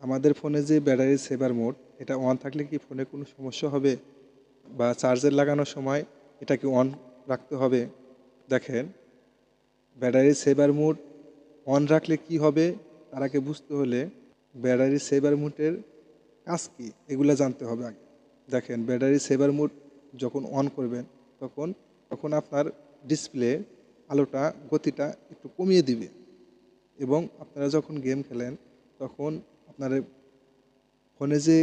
আমাদের ফোনে যে ব্যাটারি সেভার মোড, এটা অন থাকলে কি ফোনে কোনো সমস্যা হবে? বা চার্জের লাগানোর সময় এটা কি অন রাখতে হবে? দেখেন, ব্যাটারি সেভার মোড অন রাখলে কি হবে? তার আগে বুঝতে হলে ব্যাটারি সেভার মোডের কাজ কী? এগুলো জানতে হবে আগে। দেখেন, ব্যাটারি সেভার মোড যখন অন করবেন, তখন তখন আপনার ডিসপ্লে আলোটা, গতিটা একটু কমিয়ে দিবে। এবং আপনারা যখন গেম খেলেন, তখন আপনার ফোনে যে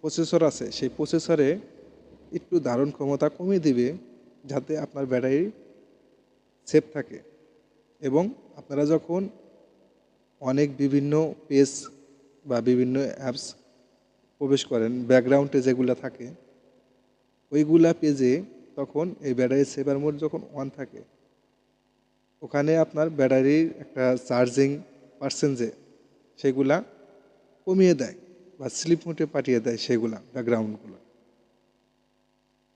প্রসেসর আছে, সেই প্রসেসরে একটু ধারণ ক্ষমতা কমিয়ে দিবে, যাতে আপনার ব্যাটারি সেফ থাকে। এবং আপনারা যখন অনেক বিভিন্ন পেজ বা বিভিন্ন অ্যাপস প্রবেশ করেন ব্যাকগ্রাউন্ডে যেগুলো থাকে, ওইগুলা পেজে তখন এই ব্যাটারি সেভার মোড যখন অন থাকে, ওখানে আপনার ব্যাটারির একটা চার্জিং পার্সেন্টে সেগুলা কমিয়ে দেয় বা স্লিপ মোটে পাঠিয়ে দেয় সেগুলা ব্যাকগ্রাউন্ডগুলো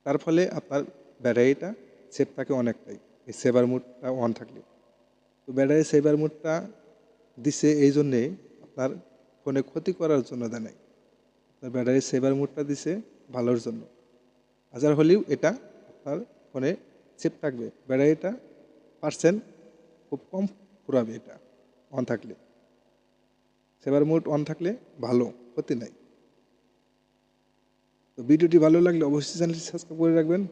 তার ফলে আপনার ব্যাটারিটা সেফ থাকে অনেকটাই। এই সেভার মোডটা অন থাকলে। তো ব্যাটারি সেভার মোডটা দিছে এই জন্যে আপনার ফোনে ক্ষতি করার জন্য দেয় আপনার ব্যাটারি সেভার মোডটা দিছে ভালোর জন্য। হাজার হলেও এটা আপনার ফোনে সেফ থাকবে। ব্যাটারিটা পার্সেন্ট খুব কম পুরাবে এটা অন থাকলে। সেভার মোড অন থাকলে ভালো, ক্ষতি নাই। তো ভিডিওটি ভালো লাগলে অবশ্যই চ্যানেলটি সাবস্ক্রাইব করে রাখবেন।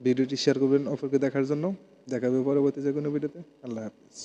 ভিডিওটি শেয়ার করবেন অপরকে দেখার জন্য। দেখাবে পরবর্তী যে কোনো ভিডিওতে। আল্লাহ হাফিজ।